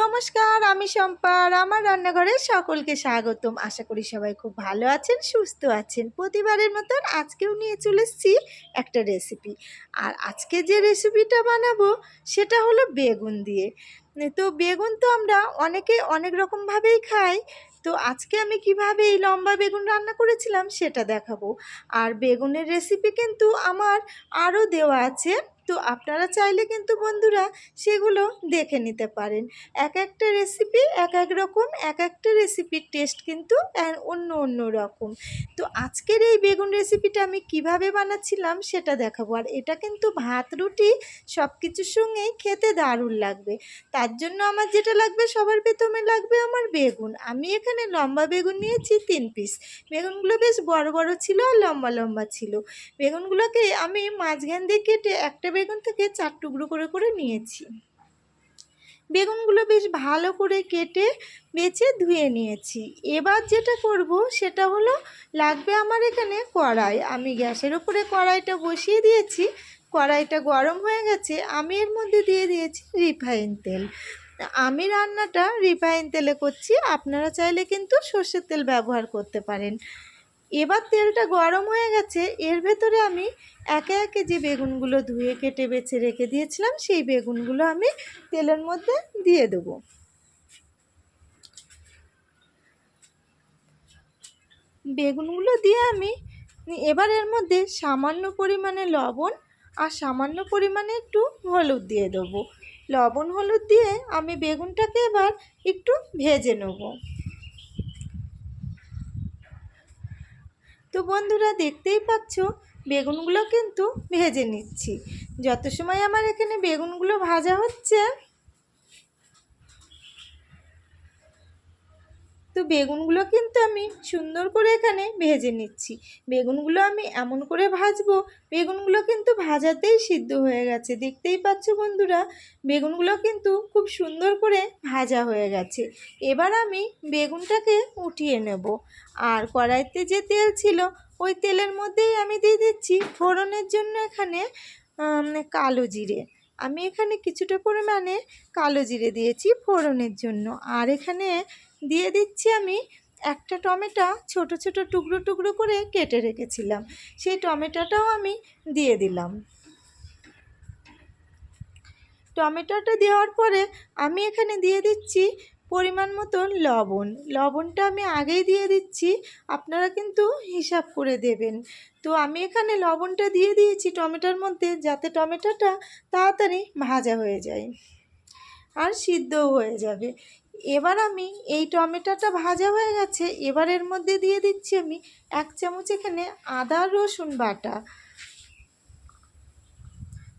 নমস্কার, আমি সম্পার আমার রান্নাঘরে সকলকে স্বাগতম। আশা করি সবাই খুব ভালো আছেন, সুস্থ আছেন। প্রতিবারের মতন আজকেও নিয়ে চলে এসেছি একটা রেসিপি আর আজকে যে রেসিপিটা বানাবো, সেটা হলো বেগুন দিয়ে। তো বেগুন তো আমরা অনেকে অনেক রকমভাবেই খাই। তো আজকে আমি কীভাবে এই লম্বা বেগুন রান্না করেছিলাম, সেটা দেখাবো। আর বেগুনের রেসিপি কিন্তু আমার আরও দেওয়া আছে। তো আপনারা চাইলে কিন্তু বন্ধুরা সেগুলো দেখে নিতে পারেন। এক একটা রেসিপি এক এক রকম, এক একটা রেসিপির টেস্ট কিন্তু অন্য অন্য রকম। তো আজকের এই বেগুন রেসিপিটা আমি কীভাবে বানাচ্ছিলাম সেটা দেখাবো। আর এটা কিন্তু ভাত, রুটি সব কিছুর সঙ্গেই খেতে দারুণ লাগবে। তার জন্য আমার যেটা লাগবে সবার প্রথমে লাগবে আমার বেগুন। আমি এখানে লম্বা বেগুন নিয়েছি তিন পিস বেগুনগুলো বেশ বড় বড় ছিল আর লম্বা লম্বা ছিল। বেগুনগুলোকে আমি মাঝখান দিয়ে কেটে একটা বেগুন থেকে চার টুকরো করে করে নিয়েছি। বেগুনগুলো বেশ ভালো করে কেটে, বেছে ধুয়ে নিয়েছি। এবার যেটা করব সেটা হলো, লাগবে আমার এখানে কড়াই। আমি গ্যাসের উপরে কড়াইটা বসিয়ে দিয়েছি। কড়াইটা গরম হয়ে গেছে। আমি এর মধ্যে দিয়ে দিয়েছি রিফাইন তেল। আমি রান্নাটা রিফাইন তেলে করছি। আপনারা চাইলে কিন্তু সর্ষের তেল ব্যবহার করতে পারেন। এবার তেলটা গরম হয়ে গেছে, এর ভেতরে আমি একে একে যে বেগুনগুলো ধুয়ে কেটে বেছে রেখে দিয়েছিলাম, সেই বেগুনগুলো আমি তেলের মধ্যে দিয়ে দেবো। বেগুনগুলো দিয়ে আমি এবার এর মধ্যে সামান্য পরিমাণে লবণ আর সামান্য পরিমাণে একটু হলুদ দিয়ে দেবো। লবণ হলুদ দিয়ে আমি বেগুনটাকে এবার একটু ভেজে নেব। তো বন্ধুরা দেখতেই পাচ্ছ, বেগুনগুলো কিন্তু ভেজে নিচ্ছি। যত সময় আমার এখানে বেগুনগুলো ভাজা হচ্ছে তো বেগুনগুলো কিন্তু আমি সুন্দর করে এখানে ভেজে নিচ্ছি। বেগুনগুলো আমি এমন করে ভাজবো, বেগুনগুলো কিন্তু ভাজাতেই সিদ্ধ হয়ে গেছে। দেখতেই পাচ্ছ বন্ধুরা, বেগুনগুলো কিন্তু খুব সুন্দর করে ভাজা হয়ে গেছে। এবার আমি বেগুনটাকে উঠিয়ে নেব। আর কড়াইতে যে তেল ছিল, ওই তেলের মধ্যেই আমি দিয়ে দিচ্ছি ফোড়নের জন্য এখানে কালো জিরে। আমি এখানে কিছুটা পরিমাণে কালো জিরে দিয়েছি ফোড়নের জন্য। আর এখানে দিয়ে দিচ্ছি আমি একটা টমেটো ছোট ছোট, টুকরো টুকরো করে কেটে রেখেছিলাম। সেই টমেটোটাও আমি দিয়ে দিলাম। টমেটোটা দেওয়ার পরে আমি এখানে দিয়ে দিচ্ছি পরিমাণ মতন লবণ। লবণটা আমি আগেই দিয়ে দিচ্ছি, আপনারা কিন্তু হিসাব করে দেবেন। তো আমি এখানে লবণটা দিয়ে দিয়েছি টমেটোর মধ্যে যাতে টমেটোটা তাড়াতাড়ি ভাজা হয়ে যায় আর সিদ্ধও হয়ে যাবে। এবার আমি এই টমেটোটা ভাজা হয়ে গেছে, এবার এর মধ্যে দিয়ে দিচ্ছি আমি এক চামচ এখানে আদা রসুন বাটা।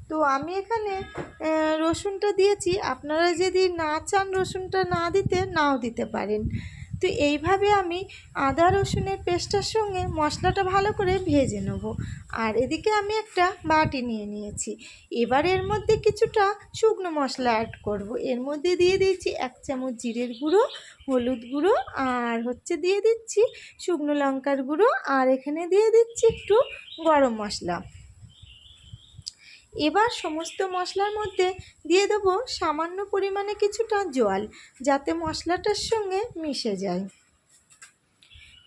তো আমি এখানে রসুনটা দিয়েছি, আপনারা যদি না চান রসুনটা না দিতে, নাও দিতে পারেন। তো এইভাবে আমি আদা, রসুনের পেস্টটার সঙ্গে মশলাটা ভালো করে ভেজে নেব। আর এদিকে আমি একটা বাটি নিয়ে নিয়েছি। এবার এর মধ্যে কিছুটা শুকনো মশলা অ্যাড করব। এর মধ্যে দিয়ে দিয়েছি এক চামচ জিরের গুঁড়ো, হলুদ গুঁড়ো, আর হচ্ছে দিয়ে দিচ্ছি শুকনো লঙ্কার গুঁড়ো, আর এখানে দিয়ে দিচ্ছি একটু গরম মশলা। এবার সমস্ত মশলার মধ্যে দিয়ে দেবো সামান্য পরিমাণে কিছুটা জল, যাতে মশলাটার সঙ্গে মিশে যায়।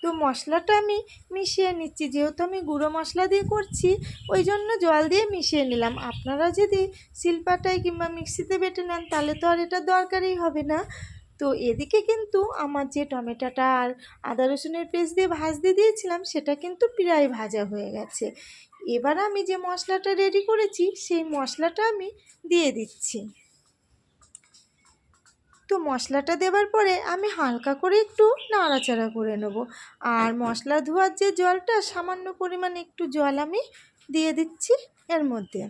তো মশলাটা আমি মিশিয়ে নিচ্ছি, যেহেতু আমি গুঁড়ো মশলা দিয়ে করছি, ওই জন্য জল দিয়ে মিশিয়ে নিলাম। আপনারা যদি শিলপাটায় কিংবা মিক্সিতে বেটে নেন, তাহলে তো আর এটা দরকারই হবে না। তো এদিকে কিন্তু আমার যে টমেটোটা আর আদা রসুনের পেস্ট দিয়ে ভাজতে দিয়েছিলাম, সেটা কিন্তু প্রায় ভাজা হয়ে গেছে। এবার আমি যে মশলাটা রেডি করেছি সেই মশলাটা আমি দিয়ে দিচ্ছি। তো মশলাটা দেবার পরে আমি হালকা করে একটু নাড়াচাড়া করে নেব। আর মশলা ধোয়ার যে জলটা সামান্য পরিমাণে একটু জল আমি দিয়ে দিচ্ছি এর মধ্যে।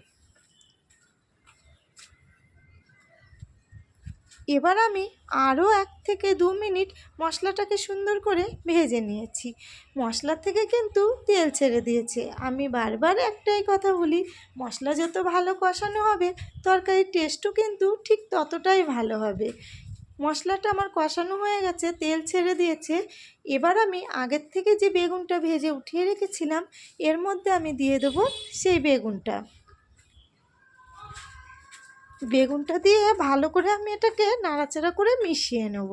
এবার আমি আরও এক থেকে দু মিনিট মশলাটাকে সুন্দর করে ভেজে নিয়েছি। মশলা থেকে কিন্তু তেল ছেড়ে দিয়েছে। আমি বারবার একটাই কথা বলি, মশলা যত ভালো কষানো হবে, তরকারির টেস্টও কিন্তু ঠিক ততটাই ভালো হবে। মশলাটা আমার কষানো হয়ে গেছে, তেল ছেড়ে দিয়েছে। এবার আমি আগের থেকে যে বেগুনটা ভেজে উঠিয়ে রেখেছিলাম, এর মধ্যে আমি দিয়ে দেবো সেই বেগুনটা। বেগুনটা দিয়ে ভালো করে আমি এটাকে নাড়াচাড়া করে মিশিয়ে নেব।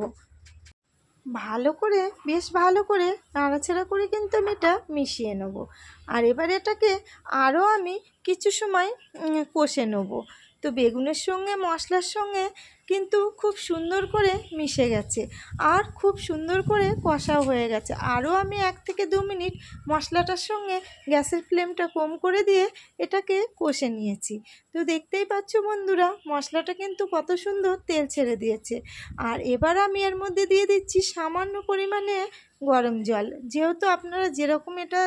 ভালো করে, বেশ ভালো করে নাড়াচাড়া করে কিন্তু আমি এটা মিশিয়ে নেব। আর এবার এটাকে আরও আমি কিছু সময় কষে নেব। তো বেগুনের সঙ্গে, মশলার সঙ্গে কিন্তু খুব সুন্দর করে মিশে গেছে। আর খুব সুন্দর করে কষাও হয়ে গেছে। আরও আমি এক থেকে দু মিনিট মশলাটার সঙ্গে গ্যাসের ফ্লেমটা কম করে দিয়ে এটাকে কষে নিয়েছি। তো দেখতেই পাচ্ছ বন্ধুরা, মশলাটা কিন্তু কত সুন্দর তেল ছেড়ে দিয়েছে। আর এবার আমি এর মধ্যে দিয়ে দিচ্ছি সামান্য পরিমাণে গরম জল। যেহেতু আপনারা যেরকম এটা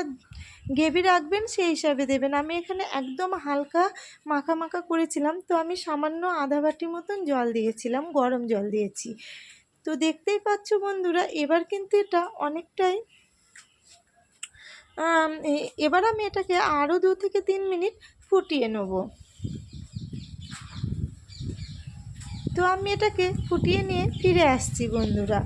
গ্রেভি রাখবেন, সেই হিসাবে দেবেন। আমি এখানে একদম হালকা মাখা মাখা করেছিলাম, তো আমি সামান্য আধা বাটি মতন জল দিয়েছিলাম, গরম জল দিয়েছি। তো দেখতেই পাচ্ছ বন্ধুরা, এবার কিন্তু এটা অনেকটাই এবার আমি এটাকে আরও দু থেকে তিন মিনিট ফুটিয়ে নেব। তো আমি এটাকে ফুটিয়ে নিয়ে ফিরে আসছি বন্ধুরা।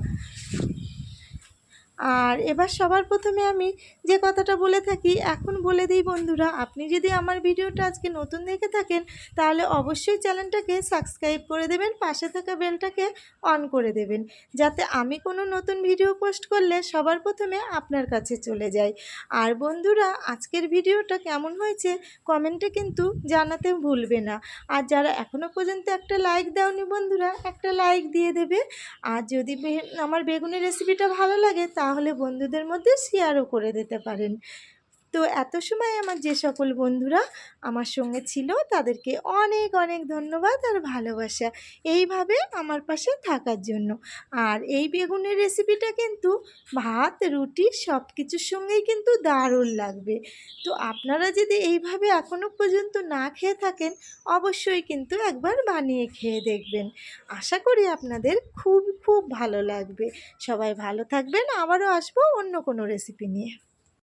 আর এবার সবার প্রথমে আমি যে কথাটা বলে থাকি, এখন বলে দিই বন্ধুরা, আপনি যদি আমার ভিডিওটা আজকে নতুন দেখে থাকেন, তাহলে অবশ্যই চ্যানেলটাকে সাবস্ক্রাইব করে দেবেন, পাশে থাকা বেলটাকে অন করে দেবেন, যাতে আমি কোনো নতুন ভিডিও পোস্ট করলে সবার প্রথমে আপনার কাছে চলে যায়। আর বন্ধুরা, আজকের ভিডিওটা কেমন হয়েছে কমেন্টে কিন্তু জানাতে ভুলবে না। আর যারা এখনও পর্যন্ত একটা লাইক দাওনি বন্ধুরা, একটা লাইক দিয়ে দেবে। আর যদি আমার বেগুনের রেসিপিটা ভালো লাগে তাহলে বন্ধুদের মধ্যে শেয়ারও করে দিতে পারেন। তো এত সময় আমার যে সকল বন্ধুরা আমার সঙ্গে ছিল, তাদেরকে অনেক অনেক ধন্যবাদ আর ভালোবাসা। এইভাবে আমার পাশে থাকার জন্য। আর এই বেগুনের রেসিপিটা কিন্তু ভাত, রুটি সব কিছুর সঙ্গেই কিন্তু দারুণ লাগবে। তো আপনারা যদি এইভাবে এখনও পর্যন্ত না খেয়ে থাকেন, অবশ্যই কিন্তু একবার বানিয়ে খেয়ে দেখবেন। আশা করি আপনাদের খুব খুব ভালো লাগবে। সবাই ভালো থাকবেন। আবারও আসব অন্য কোনো রেসিপি নিয়ে।